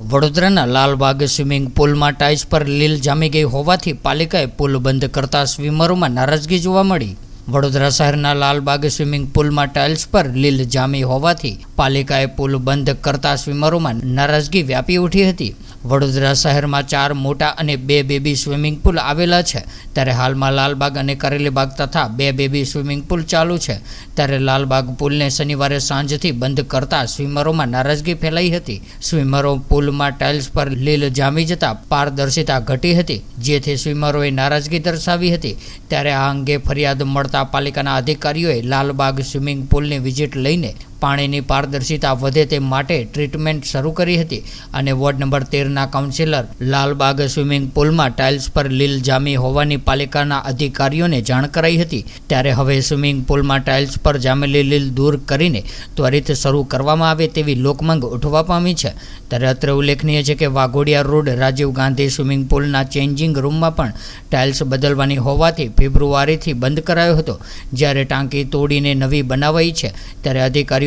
વડોદરાના લાલબાગ સ્વિમિંગ પુલમાં ટાઇલ્સ પર લીલ જામી ગઈ હોવાથી પાલિકાએ પુલ બંધ કરતા સ્વિમરોમાં નારાજગી જોવા મળી. વડોદરા શહેરના લાલબાગ સ્વિમિંગ પુલમાં ટાઇલ્સ પર લીલ જામી હોવાથી પાલિકાએ પુલ બંધ કરતા સ્વિમરોમાં નારાજગી વ્યાપી ઉઠી હતી. વડોદરા શહેરમાં ચાર મોટા અને બે બેબી સ્વિમિંગ પુલ આવેલા છે. ત્યારે હાલમાં લાલબાગ અને કરેલીબાગ તથા બે બેબી સ્વિમિંગ પુલ ચાલુ છે. ત્યારે લાલબાગ પુલને શનિવારે સાંજથી બંધ કરતા સ્વિમરોમાં નારાજગી ફેલાઈ હતી. સ્વિમરો પુલમાં ટાઇલ્સ પર લીલ જામી જતા પારદર્શિતા ઘટી હતી, જેથી સ્વિમરોએ નારાજગી દર્શાવી હતી. ત્યારે આ અંગે ફરિયાદ મળતા પાલિકાના અધિકારીઓએ લાલબાગ સ્વિમિંગ પુલની વિઝિટ લઈને પાણીની પારદર્શિતા વધે તે માટે ટ્રીટમેન્ટ શરૂ કરી હતી અને વોર્ડ નંબર તેરના કાઉન્સિલર લાલબાગ સ્વિમિંગ પુલમાં ટાઇલ્સ પર લીલ જામી હોવાની પાલિકાના અધિકારીઓને જાણ કરાઈ હતી. ત્યારે હવે સ્વિમિંગ પુલમાં ટાઇલ્સ પર જામેલી લીલ દૂર કરીને ત્વરિત શરૂ કરવામાં આવે તેવી લોકમાંગ ઉઠવા પામી છે. ત્યારે અત્રે ઉલ્લેખનીય છે કે વાઘોડિયા રોડ રાજીવ ગાંધી સ્વિમિંગ પુલના ચેન્જિંગ રૂમમાં પણ ટાઇલ્સ બદલવાની હોવાથી ફેબ્રુઆરીથી બંધ કરાયો હતો. જ્યારે ટાંકી તોડીને નવી બનાવાઈ છે, ત્યારે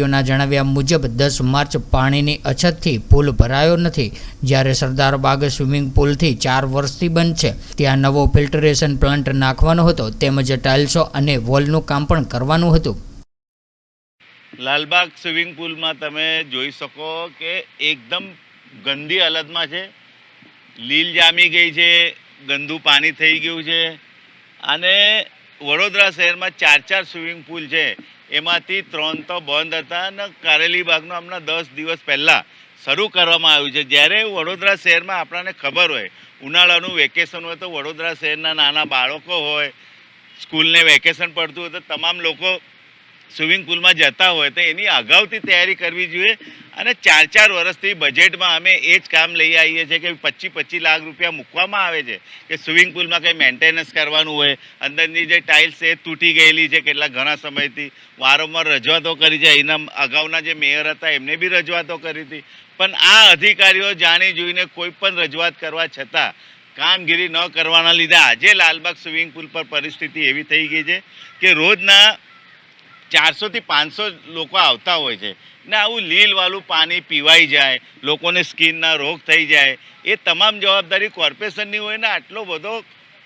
અધિકારીઓના જણાવ્યા મુજબ દસ માર્ચ પાણીની અછતથી પુલ ભરાયો નથી, જ્યારે સરદાર બાગ સ્વિમિંગ પુલથી ચાર વર્ષથી બંધ છે. ત્યાં નવો ફિલ્ટરેશન પ્લાન્ટ નાખવાનો હતો, તેમજ ટાઇલ્સો અને વોલનું કામ પણ કરવાનું હતું. લાલબાગ સ્વિમિંગ પુલમાં તમે જોઈ શકો કે એકદમ ગંદી હાલતમાં છે. લીલ જામી ગઈ છે, ગંદુ પાણી થઈ ગયું છે. અને વડોદરા શહેરમાં ચાર ચાર સ્વિમિંગ પુલ છે. એમાંથી ત્રણ તો બંધ હતા અને કારેલી બાગનો હમણાં દસ દિવસ પહેલાં શરૂ કરવામાં આવ્યું છે. જ્યારે વડોદરા શહેરમાં આપણને ખબર હોય, ઉનાળાનું વેકેશન હોય તો વડોદરા શહેરના નાના બાળકો હોય, સ્કૂલને વેકેશન પડતું હોય તો તમામ લોકો સ્વિમિંગ પુલમાં જતા હોય તો એની અગાઉથી તૈયારી કરવી જોઈએ. અને ચાર ચાર વર્ષથી બજેટમાં અમે એ જ કામ લઈ આવીએ છીએ કે પચીસ પચીસ લાખ રૂપિયા મૂકવામાં આવે છે કે સ્વિમિંગ પુલમાં કંઈ મેન્ટેનન્સ કરવાનું હોય. અંદરની જે ટાઇલ્સ છે તૂટી ગયેલી છે કેટલા ઘણા સમયથી. વારંવાર રજૂઆતો કરી છે. એના અગાઉના જે મેયર હતા એમને બી રજૂઆતો કરી હતી. પણ આ અધિકારીઓ જાણી જોઈને કોઈ પણ રજૂઆત કરવા છતાં કામગીરી ન કરવાના લીધે આજે લાલબાગ સ્વિમિંગ પુલ પર પરિસ્થિતિ એવી થઈ ગઈ છે કે રોજના ચારસોથી પાંચસો લોકો આવતા હોય છે. ને આવું લીલવાળું પાણી પીવાઈ જાય, લોકોને સ્કિનના રોગ થઈ જાય, એ તમામ જવાબદારી કોર્પોરેશનની હોય ને આટલો બધો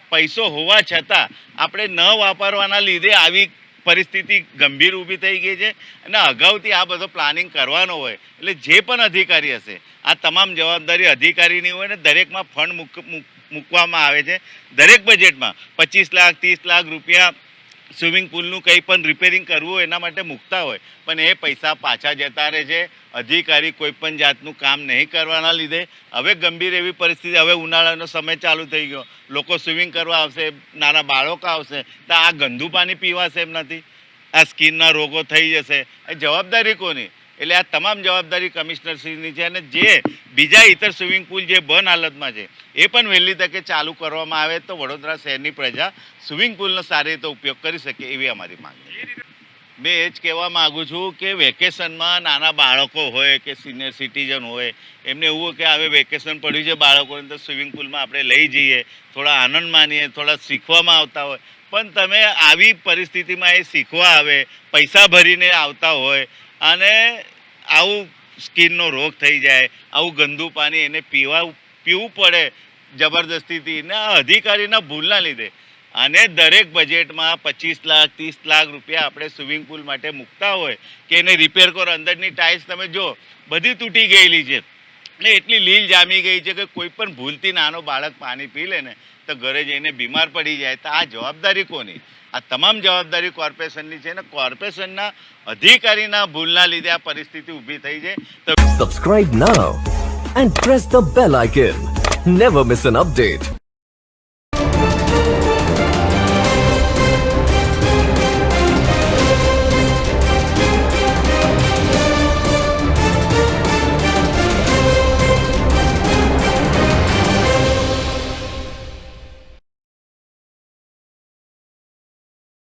પૈસો હોવા છતાં આપણે ન વાપરવાના લીધે આવી પરિસ્થિતિ ગંભીર ઊભી થઈ ગઈ છે અને અગાઉથી આ બધો પ્લાનિંગ કરવાનો હોય એટલે જે પણ અધિકારી હશે, આ તમામ જવાબદારી અધિકારીની હોય ને દરેકમાં ફંડ મૂક મૂક- મૂકવામાં આવે છે. દરેક બજેટમાં પચીસ લાખ, ત્રીસ લાખ રૂપિયા સ્વિમિંગ પુલનું કંઈ પણ રિપેરિંગ કરવું એના માટે મૂકતા હોય, પણ એ પૈસા પાછા જતા રહે છે. અધિકારી કોઈ પણ જાતનું કામ નહીં કરવાના લીધે. હવે ગંભીર એવી પરિસ્થિતિ, હવે ઉનાળાનો સમય ચાલુ થઈ ગયો. લોકો સ્વિમિંગ કરવા આવશે, નાના બાળકો આવશે, તો આ ગંદુ પાણી પીવાશે એમ નથી. આ સ્કિનના રોગો થઈ જશે. એ જવાબદારી કોની? એટલે આ તમામ જવાબદારી કમિશનરશ્રીની છે અને જે બીજા ઇતર સ્વિમિંગ પુલ જે બંધ હાલતમાં છે, એ પણ વહેલી તકે ચાલુ કરવામાં આવે તો વડોદરા શહેરની પ્રજા સ્વિમિંગ પુલનો સારી રીતે ઉપયોગ કરી શકે એવી અમારી માંગ મેં એ જ કહેવા માગું છું કે વેકેશનમાં નાના બાળકો હોય કે સિનિયર સિટીઝન હોય, એમને એવું કે હવે વેકેશન પડ્યું છે બાળકોને તો સ્વિમિંગ પુલમાં આપણે લઈ જઈએ, થોડા આનંદ માનીએ થોડા શીખવામાં આવતા હોય. પણ તમે આવી પરિસ્થિતિમાં એ શીખવા આવે, પૈસા ભરીને આવતા હોય અને આવું સ્કિનનો રોગ થઈ જાય, આવું ગંદુ પાણી એને પીવા, પીવું પડે જબરદસ્તીથી ને અધિકારીના ભૂલના લીધે. અને દરેક બજેટમાં પચીસ લાખ, ત્રીસ લાખ રૂપિયા આપણે સ્વિમિંગ પુલ માટે મૂકતા હોય કે એને રિપેર કરો, અંદરની ટાઇલ્સ તમે જો બધી તૂટી ગયેલી છે. એટલે એટલી લીલ જામી ગઈ છે કે કોઈ પણ ભૂલથી નાનો બાળક પાણી પી લે ને, તો ઘરે જઈને બીમાર પડી જાય. તો આ જવાબદારી કોની? આ તમામ જવાબદારી કોર્પોરેશનની છે ને કોર્પોરેશનના અધિકારીના ભૂલના લીધે આ પરિસ્થિતિ ઊભી થઈ છે. તો subscribe now and press the bell icon never miss an update.